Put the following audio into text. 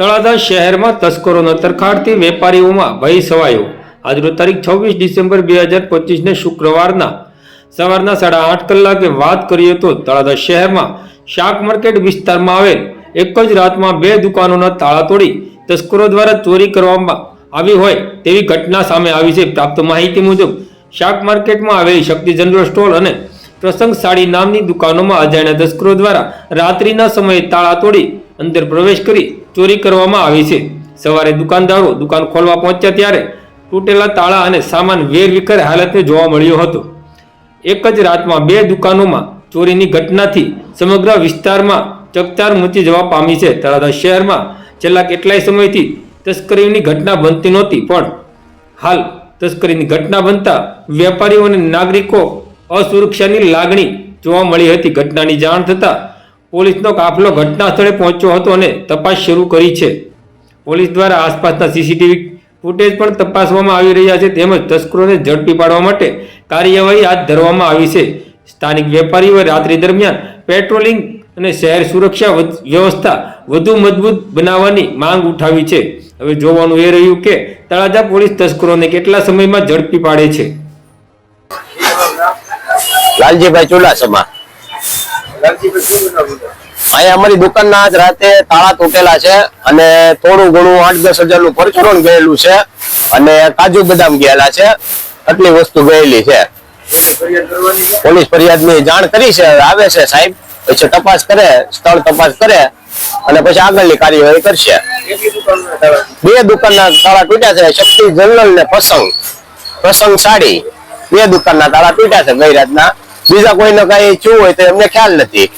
તળાજા શહેરમાં તસ્કરોના તરખાડથી વેપારીઓમાં ભય સવાયો આજનો તારીખ છવ્વીસ ડિસેમ્બર બે હજાર પચીસને શુક્રવારના સવારના સાડા આઠ કલાકે વાત કરીએ તો તળાજા શહેરમાં શાક માર્કેટ વિસ્તારમાં આવેલ એક જ રાતમાં બે દુકાનોના તાળા તોડી તસ્કરો દ્વારા ચોરી કરવામાં આવી હોય તેવી ઘટના સામે આવી છે. પ્રાપ્ત માહિતી મુજબ, શાક માર્કેટમાં આવેલી શક્તિ જનરલ સ્ટોર અને પ્રસંગ સાડી નામની દુકાનોમાં અજાણ્યા તસ્કરો દ્વારા રાત્રિના સમયે તાળા તોડી અંદર પ્રવેશ કરી ચોરી કરવામાં આવી છે. સવારે દુકાનદારો દુકાન ખોલવા પહોંચ્યા ત્યારે તૂટેલા તાળા અને સામાન વેરવિખેર હાલતમાં જોવા મળ્યો હતો. એક જ રાતમાં બે દુકાનોમાં ચોરીની ઘટનાથી સમગ્ર વિસ્તારમાં ચકચાર મચી જવા પામી છે. તળાજા શહેરમાં છેલ્લા કેટલાય સમયથી તસ્કરીની ઘટના બનતી નહોતી, પણ હાલ તસ્કરીની ઘટના બનતા વેપારીઓ અને નાગરિકો અસુરક્ષાની લાગણી જોવા મળી હતી. ઘટનાની જાણ થતાં પોલીસનો કાફલો ઘટના સ્થળે પહોંચ્યો હતો અને તપાસ શરૂ કરી છે. પોલીસ દ્વારા આસપાસના સીસીટીવી ફૂટેજ પણ તપાસવામાં આવી રહ્યા છે તેમજ તસ્કરોને ઝડપી પાડવા માટે કાર્યવાહી હાથ ધરવામાં આવી છે. સ્થાનિક વેપારીઓએ રાત્રિ દરમિયાન પેટ્રોલિંગ અને શહેર સુરક્ષા વ્યવસ્થા વધુ મજબૂત બનાવવાની માંગ ઉઠાવી છે. હવે જોવાનું એ રહ્યું કે તળાજા પોલીસ તસ્કરોને કેટલા સમયમાં ઝડપી પાડે છે? લાલજીભાઈ ચુડાસમા. અહીંયા અમારી દુકાનના આજ રાતે તાળા તૂટેલા છે અને થોડું ઘણું આઠ દસ હજારનું પરચુરણ ગયેલું છે અને કાજુ બદામ ગયેલા છે. આટલી વસ્તુ ગયેલી છે. પોલીસ ફરિયાદની જાણ કરી છે. આવે છે સાહેબ. પછી તપાસ કરે, સ્થળ તપાસ કરે અને પછી આગળની કાર્યવાહી કરશે. બે દુકાનના તાળા તૂટ્યા છે. શક્તિ જનરલ ને પ્રસંગ. પ્રસંગ સાડી બે દુકાનના તાળા તૂટ્યા છે ગઈ રાતના. બીજા કોઈને કઈ થયું હોય તો એમને ખ્યાલ નથી.